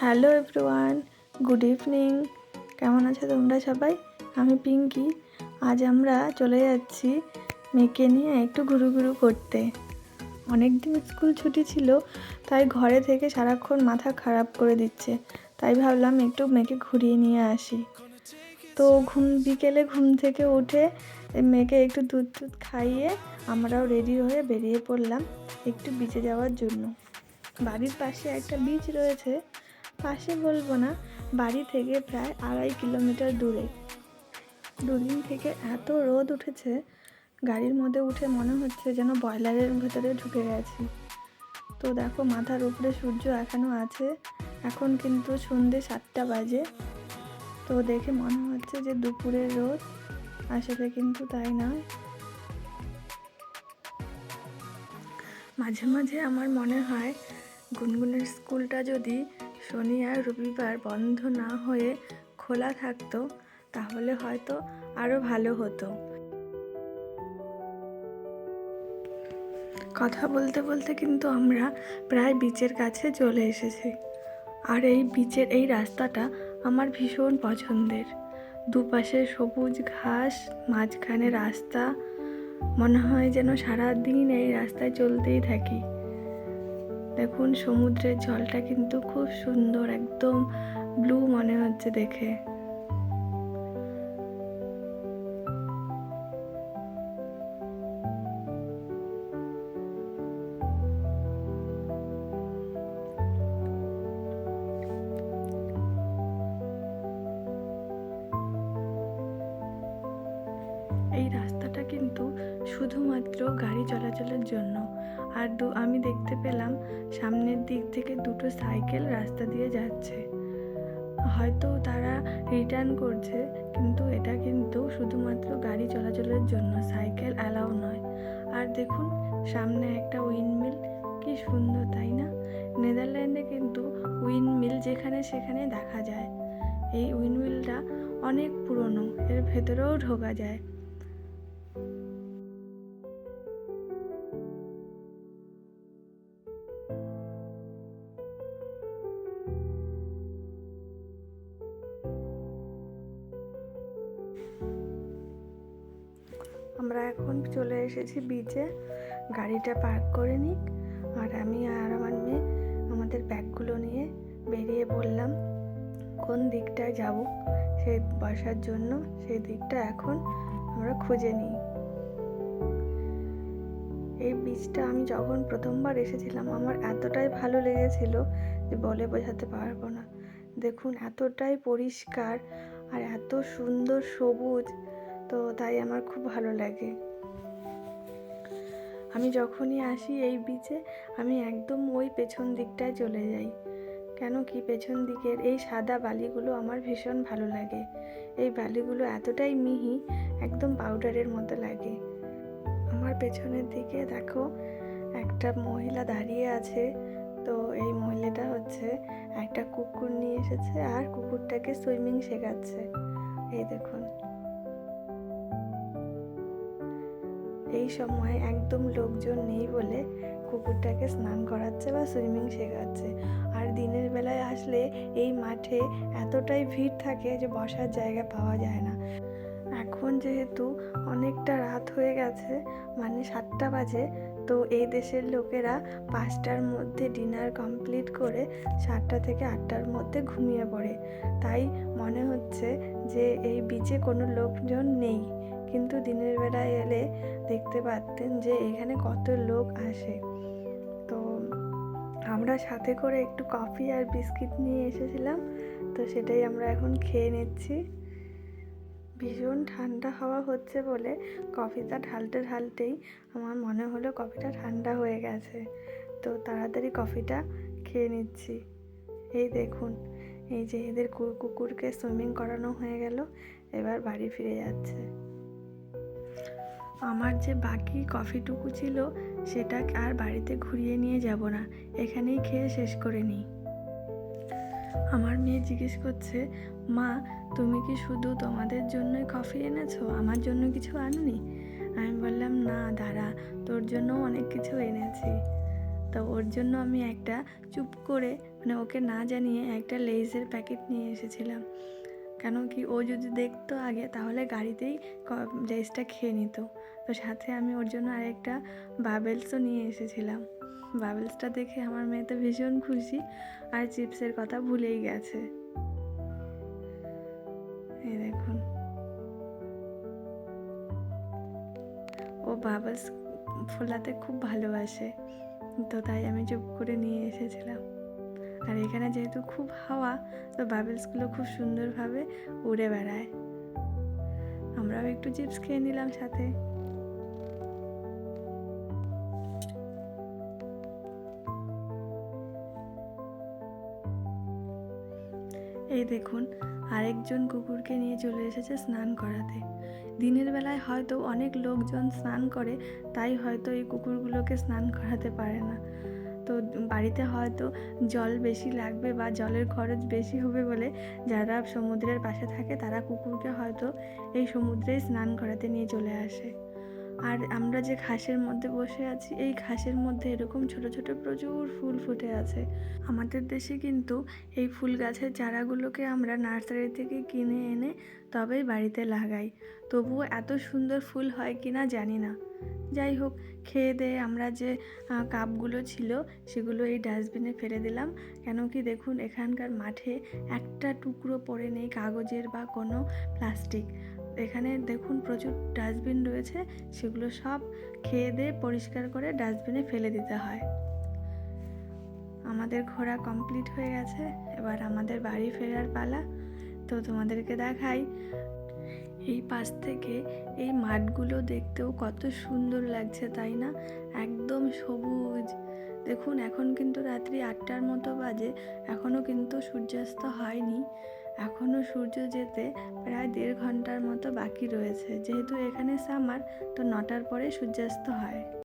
Hello everyone, good evening. কেমন আছো তোমরা সবাই? আমি পিঙ্কি। আজ আমরা চলে যাচ্ছি মেয়েকে নিয়ে একটু ঘুরু ঘুরু করতে। অনেক দিন স্কুল ছুটি ছিল, তাই ঘরে থেকে সারাক্ষণ মাথা খারাপ করে দিচ্ছে। তাই ভাবলাম একটু মেয়েকে ঘুরিয়ে নিয়ে আসি। তো ঘুম, বিকেলে ঘুম থেকে উঠে মেয়েকে একটু দুধ দুধ খাইয়ে আমরাও রেডি হয়ে বেরিয়ে পড়লাম একটু বিচে যাওয়ার জন্য। বাড়ির পাশে একটা বিচ রয়েছে পাশে বলব না, বাড়ি থেকে প্রায় আড়াই কিলোমিটার দূরে। দুদিন থেকে এত রোদ উঠেছে, গাড়ির মধ্যে উঠে মনে হচ্ছে যেন বয়লারের ভেতরে ঢুকে গেছি। তো দেখো মাথার উপরে সূর্য এখনও আছে, এখন কিন্তু সন্ধে সাতটা বাজে। তো দেখে মনে হচ্ছে যে দুপুরের রোদ, আসলে কিন্তু তাই নয়। মাঝে মাঝে আমার মনে হয়, গুনগুনের স্কুলটা যদি শনি আর রবিবার বন্ধ না হয়ে খোলা থাকতো, তাহলে হয়তো আরও ভালো হতো। কথা বলতে বলতে কিন্তু আমরা প্রায় বিচের কাছে চলে এসেছি। আর এই বিচের এই রাস্তাটা আমার ভীষণ পছন্দের। দুপাশে সবুজ ঘাস, মাঝখানে রাস্তা। মনে হয় যেন সারা দিন এই রাস্তায় চলতেই থাকি। দেখুন, সমুদ্রের জলটা কিন্তু খুব সুন্দর, একদম ব্লু মনে হচ্ছে দেখে। এই রাস্তাটা কিন্তু শুধুমাত্র গাড়ি চলাচলের জন্য আর দু, আমি দেখতে পেলাম সামনের দিক থেকে দুটো সাইকেল রাস্তা দিয়ে যাচ্ছে। হয়তো তারা রিটার্ন করছে, কিন্তু এটা কিন্তু শুধুমাত্র গাড়ি চলাচলের জন্য, সাইকেল অ্যালাউ নয়। আর দেখুন, সামনে একটা উইন্ডমিল কি সুন্দর, তাই না? নেদারল্যান্ডে কিন্তু উইন্ডমিল যেখানে সেখানে দেখা যায়। এই উইন্ডমিলটা অনেক পুরনো, এর ভেতরেও ঢোকা যায়। চলে এসেছি বিচে গাড়িটা পার্ক করে নিক। আর আমি আর আমার মেয়ে আমাদের ব্যাগগুলো নিয়ে বেরিয়ে পড়লাম। কোন দিকটায় যাব সেই বসার জন্য, সেই দিকটা এখন আমরা খুঁজে নিই। এই বীজটা আমি যখন প্রথমবার এসেছিলাম, আমার এতটাই ভালো লেগেছিল যে বলে বোঝাতে পারব না। দেখুন, এতটাই পরিষ্কার আর এত সুন্দর সবুজ। তো তাই আমার খুব ভালো লাগে। আমি যখনই আসি এই বিচে আমি একদম ওই পেছন দিকটায় চলে যাই। কেন কি পেছন দিকের এই সাদা বালিগুলো আমার ভীষণ ভালো লাগে। এই বালিগুলো এতটাই মিহি, একদম পাউডারের মতো লাগে। আমার পেছনের দিকে দেখো, একটা মহিলা দাঁড়িয়ে আছে। তো এই মহিলাটা হচ্ছে একটা কুকুর নিয়ে এসেছে আর কুকুরটাকে সুইমিং শেখাচ্ছে। এই দেখুন। এই সময় একদম লোকজন নেই বলে কুকুরটাকে স্নান করাচ্ছে বা সুইমিং শেখাচ্ছে। আর দিনের বেলায় আসলে এই মাঠে এতটাই ভিড় থাকে যে বসার জায়গা পাওয়া যায় না। এখন যেহেতু অনেকটা রাত হয়ে গেছে মানে সাতটা বাজে, তো এই দেশের লোকেরা পাঁচটার মধ্যে ডিনার কমপ্লিট করে সাতটা থেকে আটটার মধ্যে ঘুমিয়ে পড়ে। তাই মনে হচ্ছে যে এই বিচে কোনো লোকজন নেই। কিন্তু দিনের বেলায় এলে দেখতে পারতেন যে এখানে কত লোক আসে। তো আমরা সাথে করে একটু কফি আর বিস্কিট নিয়ে এসেছিলাম। তো সেটাই আমরা এখন খেয়ে নিচ্ছি। ভীষণ ঠান্ডা হাওয়া হচ্ছে বলে কফিটা ঢালতে ঢালতেই আমার মনে হলো কফিটা ঠান্ডা হয়ে গেছে। তো তাড়াতাড়ি কফিটা খেয়ে নিচ্ছি। এই দেখুন, এই যে এদের কুকুরকে সুইমিং করানো হয়ে গেল, এবার বাড়ি ফিরে যাচ্ছে। আমার যে বাকি কফিটুকু ছিল সেটা আর বাড়িতে ঘুরিয়ে নিয়ে যাব না। এখানেই খেয়ে শেষ করে নিই। আমার মেয়ে জিজ্ঞেস করছে, মা, তুমি কি শুধু তোমাদের জন্যই কফি এনেছো? আমার জন্য কিছু আনুনি? আমি বললাম, না, দাঁড়া, তোর জন্য অনেক কিছু এনেছি। তো ওর জন্য আমি একটা চুপ করে মানে ওকে না জানিয়ে একটা লেজের প্যাকেট নিয়ে এসেছিলাম। কেন কি ও যদি দেখতো আগে, তাহলে গাড়িতেই লেজটা খেয়ে নিত। তো সাথে আমি ওর জন্য আরেকটা বাবেলসও নিয়ে এসেছিলাম। বাবেলসটা দেখে আমার মেয়ে তো ভীষণ খুশি আর চিপসের কথা ভুলেই গেছে। এই দেখুন। ও বাবলস ফোলাতে খুব ভালোবাসে, তো তাই আমি চুপ করে নিয়ে এসেছিলাম। আর এখানে যেহেতু খুব হাওয়া, তো বাবলসগুলো খুব সুন্দরভাবে উড়ে বেড়ায়। আমরাও একটু চিপস খেয়ে নিলাম সাথে। এই দেখুন, আরেকজন কুকুরকে নিয়ে চলে এসেছে স্নান করাতে। দিনের বেলায় হয়তো অনেক লোকজন স্নান করে, তাই হয়তো এই কুকুরগুলোকে স্নান করাতে পারে না। তো বাড়িতে হয়তো জল বেশি লাগবে বা জলের খরচ বেশি হবে বলে যারা সমুদ্রের পাশে থাকে, তারা কুকুরকে হয়তো এই সমুদ্রেই স্নান করাতে নিয়ে চলে আসে। আর আমরা যে ঘাসের মধ্যে বসে আছি, এই ঘাসের মধ্যে এরকম ছোট ছোট প্রচুর ফুল ফুটে আছে। আমাদের দেশে কিন্তু এই ফুল গাছের চারাগুলোকে আমরা নার্সারি থেকে কিনে এনে তবেই বাড়িতে লাগাই। তবুও এত সুন্দর ফুল হয় কি না জানি না। যাই হোক, খেয়ে দিয়ে আমরা যে কাপগুলো ছিল সেগুলো এই ডাস্টবিনে ফেলে দিলাম। কেন কি দেখুন, এখানকার মাঠে একটা টুকরো পড়ে নেই কাগজের বা কোনো প্লাস্টিক। এখানে দেখুন প্রচুর ডাস্টবিন রয়েছে, সেগুলো সব খেয়ে দিয়ে পরিষ্কার করে ডাস্টবিনে ফেলে দিতে হয়। আমাদের ঘোরা কমপ্লিট হয়ে গেছে, এবার আমাদের বাড়ি ফেরার পালা। তো তোমাদেরকে দেখাই, এই পাশ থেকে এই মাঠগুলো দেখতেও কত সুন্দর লাগছে, তাই না? একদম সবুজ। দেখুন, এখন কিন্তু রাত্রি আটটার মতো বাজে, এখনও কিন্তু সূর্যাস্ত হয়নি। এখনও সূর্য যেতে প্রায় দেড় ঘণ্টার মতো বাকি রয়েছে। যেহেতু এখানে সামার, তো নটার পরে সূর্যাস্ত হয়।